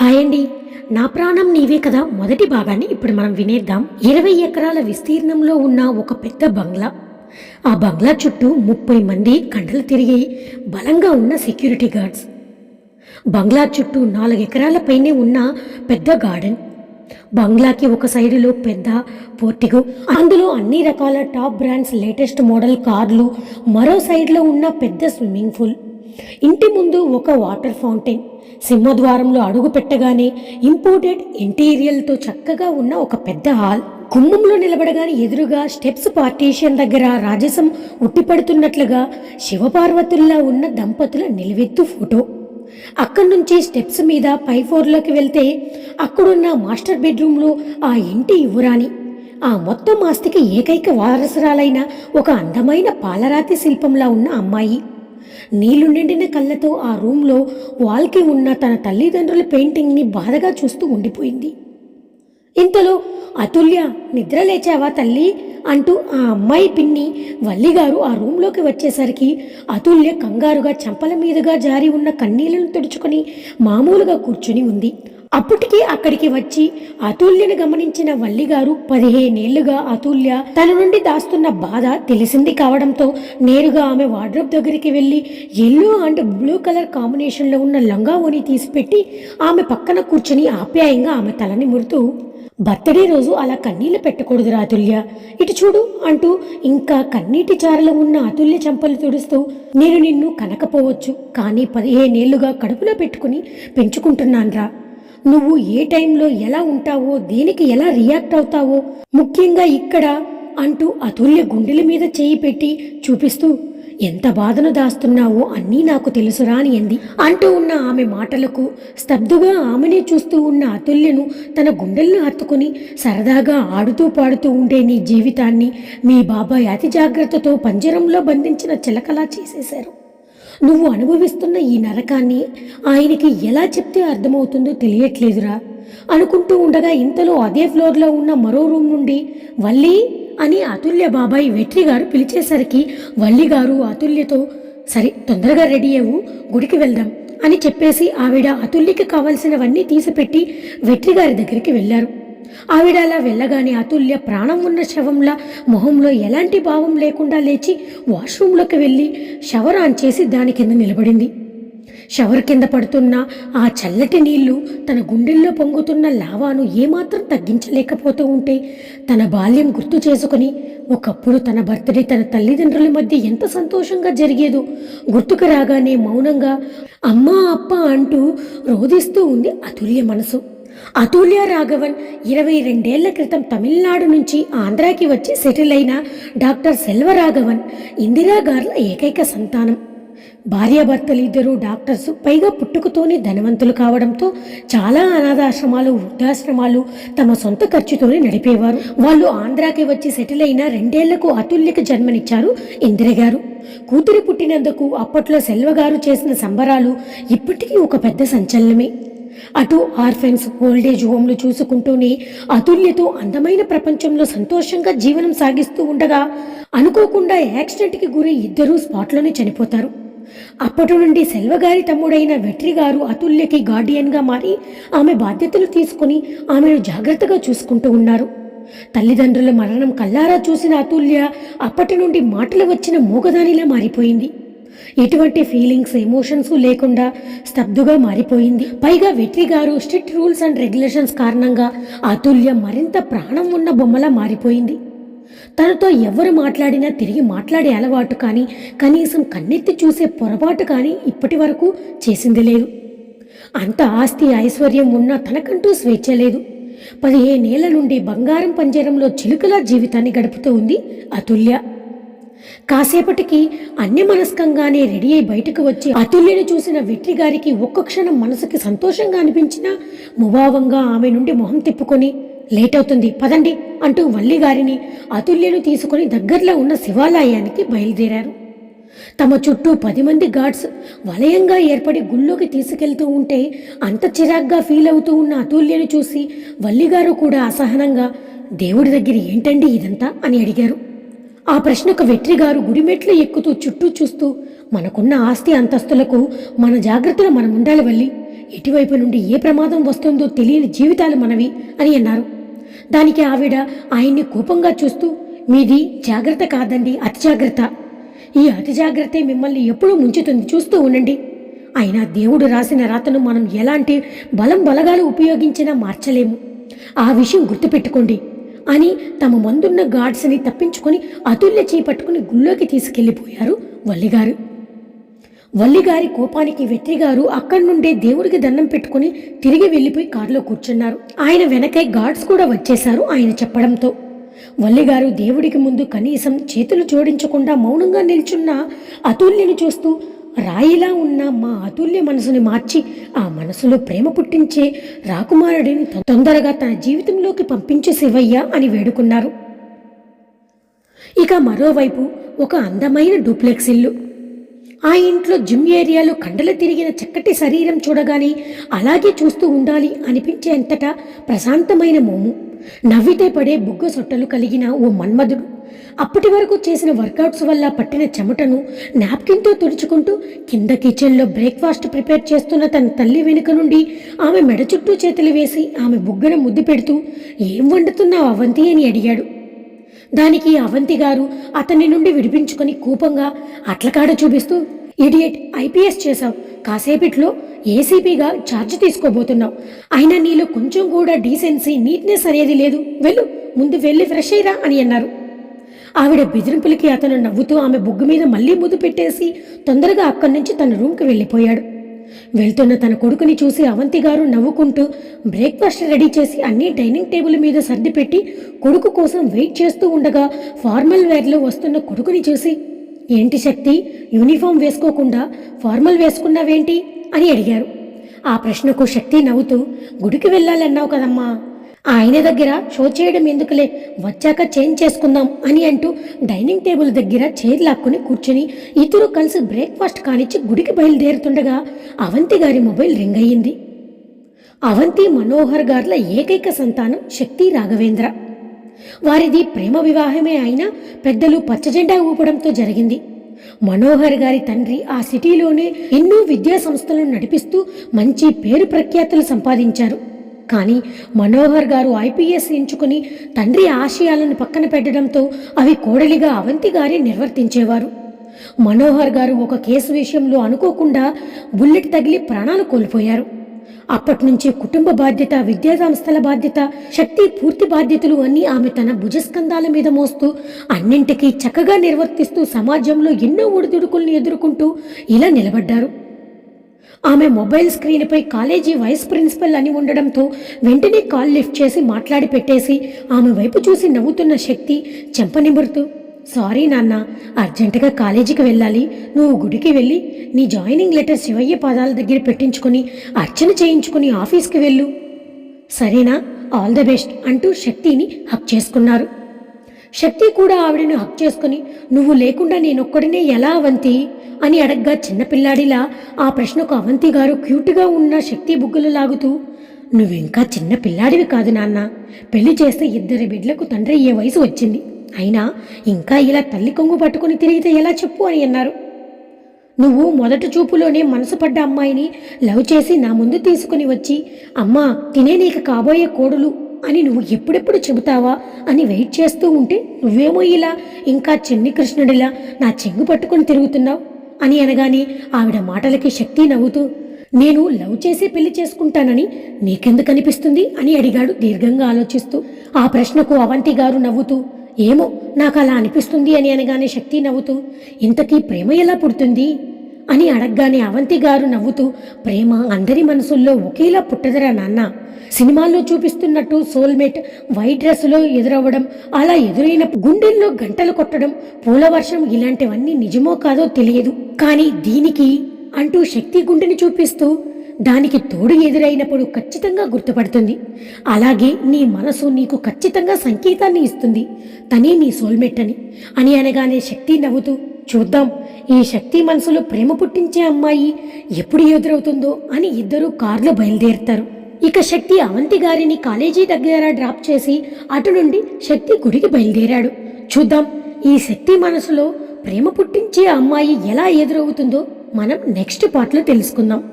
Hi అండి నా ప్రాణం నీవే కదా? మొదటి భాగాన్ని ఇప్పుడు మనం వినేద్దాం. ఇరవై ఎకరాల విస్తీర్ణంలో ఉన్న ఒక పెద్ద బంగ్లా. ఆ బంగ్లా చుట్టూ ముప్పై మంది కండలు తిరిగి బలంగా ఉన్న సెక్యూరిటీ గార్డ్స్. బంగ్లా చుట్టూ నాలుగు ఎకరాల పైనే ఉన్న పెద్ద గార్డెన్. బంగ్లాకి ఒక సైడులో పెద్ద పోర్టిగో. అందులో అన్ని రకాల టాప్ బ్రాండ్స్ లేటెస్ట్ మోడల్ కార్లు మరో సైడ్లో ఉన్న పెద్ద స్విమ్మింగ్ పూల్. ఇంటి ముందు ఒక వాటర్ ఫౌంటైన్. సింహద్వారంలో అడుగు పెట్టగానే ఇంపోర్టెడ్ ఇంటీరియల్తో చక్కగా ఉన్న ఒక పెద్ద హాల్. గుమ్మంలో నిలబడగానే ఎదురుగా స్టెప్స్ పార్టీషన్ దగ్గర రాజసం ఉట్టిపడుతున్నట్లుగా శివపార్వతుల్లా ఉన్న దంపతుల నిలువెత్తు ఫోటో. అక్కడి నుంచి స్టెప్స్ మీద పై ఫ్లోర్లోకి వెళ్తే అక్కడున్న మాస్టర్ బెడ్రూమ్లో ఆ ఇంటి యువరాణి. ఆ మొత్తం ఆస్తికి ఏకైక వారసురాలైన ఒక అందమైన పాలరాతి శిల్పంలా ఉన్న అమ్మాయి. నీళ్ళు నిండిన కళ్ళతో ఆ రూమ్లో వాల్కి ఉన్న తన తల్లిదండ్రుల పెయింటింగ్ని బాధగా చూస్తూ ఉండిపోయింది. ఇంతలో అతుల్య నిద్ర లేచావా తల్లి? అంటూ ఆ అమ్మాయి పిన్ని వల్లిగారు ఆ రూంలోకి వచ్చేసరికి అతుల్య కంగారుగా చెంపల మీదుగా జారి ఉన్న కన్నీళ్ళను తుడుచుకొని మామూలుగా కూర్చుని ఉంది. అప్పటికే అక్కడికి వచ్చి అతుల్యను గమనించిన వల్లిగారు పదిహేనేళ్ళుగా అతుల్య తన నుండి దాస్తున్న బాధ తెలిసింది కావడంతో నేరుగా ఆమె వార్డ్రోబ్ దగ్గరికి వెళ్ళి ఎల్లో అండ్ బ్లూ కలర్ కాంబినేషన్లో ఉన్న లంగా ఓని తీసిపెట్టి ఆమె పక్కన కూర్చుని ఆప్యాయంగా ఆమె తలని మురుతూ బర్త్డే రోజు అలా కన్నీళ్ళు పెట్టకూడదురా అతుల్య. ఇటు చూడు అంటూ ఇంకా కన్నీటి చారలు ఉన్న అతుల్య చెంపలు తుడుస్తూ నేను నిన్ను కనకపోవచ్చు కానీ పదిహేనేళ్ళుగా కడుపులో పెట్టుకుని పెంచుకుంటున్నాన్రా. నువ్వు ఏ టైంలో ఎలా ఉంటావో దేనికి ఎలా రియాక్ట్ అవుతావో ముఖ్యంగా ఇక్కడ అంటూ అతుల్య గుండెల మీద చేయి పెట్టి చూపిస్తూ ఎంత బాధను దాస్తున్నావో అన్నీ నాకు తెలుసురా అని అంది. అంటూ ఉన్న ఆమె మాటలకు స్తబ్దుగా ఆమెనే చూస్తూ ఉన్న అతుల్యను తన గుండెలను హత్తుకుని సరదాగా ఆడుతూ పాడుతూ ఉండే నీ జీవితాన్ని మీ బాబాయ్ అతి జాగ్రత్తతో పంజరంలో బంధించిన చిలకలా చేసేశారు. నువ్వు అనుభవిస్తున్న ఈ నరకాన్ని ఆయనకి ఎలా చెప్తే అర్థమవుతుందో తెలియట్లేదురా. అనుకుంటూ ఉండగా ఇంతలో అదే ఫ్లోర్లో ఉన్న మరో రూమ్ నుండి వల్లి అని అతుల్య బాబాయ్ వెట్రి గారు పిలిచేసరికి వల్లి గారు అతుల్యతో సరే తొందరగా రెడీ అవ్వు గుడికి వెళ్దాం అని చెప్పేసి ఆవిడ అతుల్యకి కావలసినవన్నీ తీసిపెట్టి వెట్రి గారి దగ్గరికి వెళ్ళారు. ఆవిడ అలా వెళ్ళగానే అతుల్య ప్రాణం ఉన్న శవంలా మొహంలో ఎలాంటి భావం లేకుండా లేచి వాష్రూంలోకి వెళ్ళి షవర్ ఆన్ చేసి దాని కింద నిలబడింది. షవర్ కింద పడుతున్న ఆ చల్లటి నీళ్ళు తన గుండెల్లో పొంగుతున్న లావాను ఏమాత్రం తగ్గించలేకపోతూ ఉంటే తన బాల్యం గుర్తు చేసుకుని ఒకప్పుడు తన బర్త్డే తన తల్లిదండ్రుల మధ్య ఎంత సంతోషంగా జరిగేదో గుర్తుకు రాగానే మౌనంగా అమ్మా అప్ప అంటూ రోధిస్తూ ఉంది అతుల్య మనసు. అతుల్య రాఘవన్ ఇరవై రెండేళ్ళ క్రితం తమిళనాడు నుంచి ఆంధ్రాకి వచ్చి సెటిల్ అయిన డాక్టర్ సెల్వరాఘవన్ ఇందిరా గార్ల ఏకైక సంతానం. భార్యాభర్తలు ఇద్దరు డాక్టర్స్ పైగా పుట్టుకతోనే ధనవంతులు కావడంతో చాలా అనాథాశ్రమాలు వృద్ధాశ్రమాలు తమ సొంత ఖర్చుతోనే నడిపేవారు. వాళ్ళు ఆంధ్రాకి వచ్చి సెటిల్ అయిన రెండేళ్ళకు అతుల్యకి జన్మనిచ్చారు ఇందిర గారు. కూతురు పుట్టినందుకు అప్పట్లో సెల్వగారు చేసిన సంబరాలు ఇప్పటికీ ఒక పెద్ద సంచలనమే. అటు ఆర్ఫెన్స్ ఓల్డేజ్ హోమ్లు చూసుకుంటూనే అతుల్యతో అందమైన ప్రపంచంలో సంతోషంగా జీవనం సాగిస్తూ ఉండగా అనుకోకుండా యాక్సిడెంట్కి గురై ఇద్దరూ స్పాట్లోనే చనిపోతారు. అప్పటి నుండి సెల్వగారి తమ్ముడైన వెట్రి గారు అతుల్యకి గార్డియన్గా మారి ఆమె బాధ్యతలు తీసుకుని ఆమెను జాగ్రత్తగా చూసుకుంటూ ఉన్నారు. తల్లిదండ్రుల మరణం కల్లారా చూసిన అతుల్య అప్పటి నుండి మాటలు వచ్చిన మూగదానిలా మారిపోయింది. ఎటువంటి ఫీలింగ్స్ ఎమోషన్స్ లేకుండా స్తబ్దుగా మారిపోయింది. పైగా వెట్రి గారు స్ట్రిక్ట్ రూల్స్ అండ్ రెగ్యులేషన్స్ కారణంగా అతుల్య మరింత ప్రాణం ఉన్న బొమ్మలా మారిపోయింది. తనతో ఎవరు మాట్లాడినా తిరిగి మాట్లాడే అలవాటు కానీ కనీసం కన్నెత్తి చూసే పొరపాటు కానీ ఇప్పటి వరకు చేసింది లేదు. అంత ఆస్తి ఐశ్వర్యం ఉన్నా తనకంటూ స్వేచ్ఛ లేదు. పదిహేనేళ్ళ నుండి బంగారం పంజరంలో చిలుకల జీవితాన్ని గడుపుతూ ఉంది అతుల్య. కాసేపటికి అన్యమనస్కంగానే రెడీ అయి బయటకు వచ్చి అతుల్యను చూసిన వెట్రి గారికి ఒక్క క్షణం మనసుకి సంతోషంగా అనిపించినా ముభావంగా ఆమె నుండి మొహం తిప్పుకొని లేట్ అవుతుంది పదండి అంటూ వల్లిగారిని అతుల్యను తీసుకుని దగ్గరలో ఉన్న శివాలయానికి బయలుదేరారు. తమ చుట్టూ పది మంది గార్డ్స్ వలయంగా ఏర్పడి గుళ్ళోకి తీసుకెళ్తూ ఉంటే అంత చిరాగ్గా ఫీల్ అవుతూ ఉన్న అతుల్యను చూసి వల్లిగారు కూడా అసహనంగా దేవుడి దగ్గర ఏంటండి ఇదంతా? అని అడిగారు. ఆ ప్రశ్నకు వెట్రిగారు గురిమెట్లు గుడిమెట్లు ఎక్కుతూ చుట్టూ చూస్తూ మనకున్న ఆస్తి అంతస్తులకు మన జాగ్రత్తలో మనం ఉండాలి వల్లి. ఎటువైపు నుండి ఏ ప్రమాదం వస్తుందో తెలియని జీవితాలు మనవి అని అన్నారు. దానికి ఆవిడ ఆయన్ని కోపంగా చూస్తూ మీది జాగ్రత్త కాదండి అతి జాగ్రత్త. ఈ అతి జాగ్రత్తే మిమ్మల్ని ఎప్పుడూ ముంచుతుంది చూస్తూ ఉండండి. అయినా దేవుడు రాసిన రాతను మనం ఎలాంటి బలం బలగాలు ఉపయోగించినా మార్చలేము. ఆ విషయం గుర్తుపెట్టుకోండి. అని తమ మందున్న గాడ్స్ని తప్పించుకొని అతుల్య చేపట్టుకుని గుళ్ళోకి తీసుకెళ్ళిపోయారు వల్లిగారు. వల్లిగారి కోపానికి వెట్రిగారు అక్కడి నుండే దేవుడికి దండం పెట్టుకుని తిరిగి వెళ్ళిపోయి కారులో కూర్చున్నారు. ఆయన వెనకై గాడ్స్ కూడా వచ్చేశారు ఆయన చెప్పడంతో. వల్లిగారు దేవుడికి ముందు కనీసం చేతులు జోడించకుండా మౌనంగా నిల్చున్న అతుల్యని చూస్తూ రాయిలా ఉన్న మా అతుల్య మనసుని మార్చి ఆ మనసులో ప్రేమ పుట్టించే రాకుమారుడిని తొందరగా తన జీవితంలోకి పంపించే శివయ్య అని వేడుకున్నారు. ఇక మరోవైపు ఒక అందమైన డూప్లెక్స్ ఇల్లు. ఆ ఇంట్లో జిమ్ ఏరియాలో కండలు తిరిగిన చక్కటి శరీరం చూడగానే అలాగే చూస్తూ ఉండాలి అనిపించేంతటా ప్రశాంతమైన మోము. నవ్వితే పడే బుగ్గ సొట్టలు కలిగిన ఓ మన్మధుడు అప్పటి వరకు చేసిన వర్కౌట్స్ వల్ల పట్టిన చెమటను నాప్కిన్తో తుడుచుకుంటూ కింద కిచెన్లో బ్రేక్ఫాస్ట్ ప్రిపేర్ చేస్తున్న తన తల్లి వెనుక నుండి ఆమె మెడ చుట్టూ చేతులు వేసి ఆమె బుగ్గన ముద్దు పెడుతూ ఏం వండుతున్నావు అవంతి? అని అడిగాడు. దానికి అవంతి గారు అతని నుండి విడిపించుకొని కూపంగా అట్లకాడ చూపిస్తూ ఇడియట్ ఐపీఎస్ చేశావు. కాసేపట్లో ఏసీపీగా ఛార్జ్ తీసుకోబోతున్నావు. అయినా నీలో కొంచెం కూడా డీసెన్సీ నీట్నెస్ అనేది లేదు. వెళ్ళు ముందు వెళ్ళి ఫ్రెష్ అయ్యిరా అని అన్నారు. ఆవిడ బెదిరింపులకి అతను నవ్వుతూ ఆమె బుగ్గు మీద మళ్ళీ ముద్దు పెట్టేసి తొందరగా అక్కడి నుంచి తన రూమ్కి వెళ్ళిపోయాడు. వెళ్తున్న తన కొడుకుని చూసి అవంతి గారు నవ్వుకుంటూ బ్రేక్ఫాస్ట్ రెడీ చేసి అన్ని డైనింగ్ టేబుల్ మీద సర్దిపెట్టి కొడుకు కోసం వెయిట్ చేస్తూ ఉండగా ఫార్మల్ వేర్లో వస్తున్న కొడుకుని చూసి ఏంటి శక్తి? యూనిఫామ్ వేసుకోకుండా ఫార్మల్ వేసుకున్నావేంటి? అని అడిగారు. ఆ ప్రశ్నకు శక్తి నవ్వుతూ గుడికి వెళ్ళాలన్నావు కదమ్మా. ఆయన దగ్గర షో చేయడం ఎందుకులే? వచ్చాక చేంజ్ చేసుకుందాం అని అంటూ డైనింగ్ టేబుల్ దగ్గర చైర్ లాక్కుని కూర్చుని ఇద్దరు కలిసి బ్రేక్ఫాస్ట్ కానిచ్చి గుడికి బయలుదేరుతుండగా అవంతి గారి మొబైల్ రింగ్ అయ్యింది. అవంతి మనోహర్ గార్ల ఏకైక సంతానం శక్తి రాఘవేంద్ర. వారిది ప్రేమ వివాహమే అయినా పెద్దలు పచ్చజెండా ఊపడంతో జరిగింది. మనోహర్ గారి తండ్రి ఆ సిటీలోనే ఎన్నో విద్యా సంస్థలను నడిపిస్తూ మంచి పేరు ప్రఖ్యాతులు సంపాదించారు. కానీ మనోహర్ గారు ఐపీఎస్ ఎంచుకుని తండ్రి ఆశయాలను పక్కన పెట్టడంతో అవి కోడలిగా అవంతి గారే నిర్వర్తించేవారు. మనోహర్ గారు ఒక కేసు విషయంలో అనుకోకుండా బుల్లెట్ తగిలి ప్రాణాలు కోల్పోయారు. అప్పటి నుంచి కుటుంబ బాధ్యత విద్యా సంస్థల బాధ్యత శక్తి పూర్తి బాధ్యతలు అన్నీ ఆమె తన భుజస్కంధాల మీద మోస్తూ అన్నింటికీ చక్కగా నిర్వర్తిస్తూ సమాజంలో ఎన్నో ఒడిదుడుకుల్ని ఎదుర్కొంటూ ఇలా నిలబడ్డారు. ఆమె మొబైల్ స్క్రీన్పై కాలేజీ వైస్ ప్రిన్సిపల్ అని ఉండడంతో వెంటనే కాల్ లిఫ్ట్ చేసి మాట్లాడి పెట్టేసి ఆమె వైపు చూసి నవ్వుతున్న శక్తి చెంపనిమురుతూ సారీ నాన్న. అర్జెంటుగా కాలేజీకి వెళ్ళాలి. నువ్వు గుడికి వెళ్ళి నీ జాయినింగ్ లెటర్ శివయ్య పాదాల దగ్గర పెట్టించుకొని అర్చన చేయించుకుని ఆఫీస్కి వెళ్ళు. సరేనా? ఆల్ ద బెస్ట్ అంటూ శక్తిని హక్ చేసుకున్నారు. శక్తి కూడా ఆవిడను హక్ చేసుకుని నువ్వు లేకుండా నేనొక్కడినే ఎలా అవంతి? అని అడగ్గా చిన్నపిల్లాడిలా ఆ ప్రశ్నకు అవంతి గారు క్యూట్గా ఉన్న శక్తి బుగ్గలు లాగుతూ నువ్వింకా చిన్న పిల్లాడివి కాదు నాన్న. పెళ్ళి చేస్తే ఇద్దరి బిడ్డలకు తండ్రి అయ్యే వయసు వచ్చింది. అయినా ఇంకా ఇలా తల్లి కొంగు పట్టుకుని తిరిగితే ఎలా చెప్పు అని అన్నారు. నువ్వు మొదటి చూపులోనే మనసు పడ్డ అమ్మాయిని లవ్ చేసి నా ముందు తీసుకుని వచ్చి అమ్మా తినే నీకు కాబోయే కోడులు అని నువ్వు ఎప్పుడెప్పుడు చెబుతావా అని వెయిట్ చేస్తూ ఉంటే నువ్వేమో ఇలా ఇంకా చెన్ని కృష్ణుడిలా నా చెంగు పట్టుకొని తిరుగుతున్నావు అని అనగానే ఆవిడ మాటలకి శక్తి నవ్వుతూ నేను లవ్ చేసి పెళ్ళి చేసుకుంటానని నీకెందుకు అనిపిస్తుంది? అని అడిగాడు దీర్ఘంగా ఆలోచిస్తూ. ఆ ప్రశ్నకు అవంతి గారు నవ్వుతూ ఏమో నాకు అలా అనిపిస్తుంది అని అనగానే శక్తి నవ్వుతూ ఇంతకీ ప్రేమ ఎలా పుడుతుంది? అని అడగగానే అవంతి గారు నవ్వుతూ ప్రేమ అందరి మనసుల్లో ఒకేలా పుట్టదరా నాన్న. సినిమాల్లో చూపిస్తున్నట్టు సోల్మేట్ వైట్ డ్రెస్సులో ఎదురవ్వడం అలా ఎదురైన గుండెల్లో గంటలు కొట్టడం పూల వర్షం ఇలాంటివన్నీ నిజమో కాదో తెలియదు. కానీ దీనికి అంటూ శక్తి గుండెని చూపిస్తూ దానికి తోడు ఎదురైనప్పుడు ఖచ్చితంగా గుర్తుపడుతుంది. అలాగే నీ మనసు నీకు ఖచ్చితంగా సంకేతాన్ని ఇస్తుంది. తనే నీ సోల్మేట్ అని. అని అనగానే శక్తి నవ్వుతూ చూద్దాం ఈ శక్తి మనసులో ప్రేమ పుట్టించే అమ్మాయి ఎప్పుడు ఎదురవుతుందో అని ఇద్దరూ కారులో బయలుదేరుతారు. ఇక శక్తి అవంతి గారిని కాలేజీ దగ్గర డ్రాప్ చేసి అటు నుండి శక్తి గుడికి బయలుదేరాడు. చూద్దాం ఈ శక్తి మనసులో ప్రేమ పుట్టించే అమ్మాయి ఎలా ఎదురవుతుందో మనం నెక్స్ట్ పార్ట్లో తెలుసుకుందాం.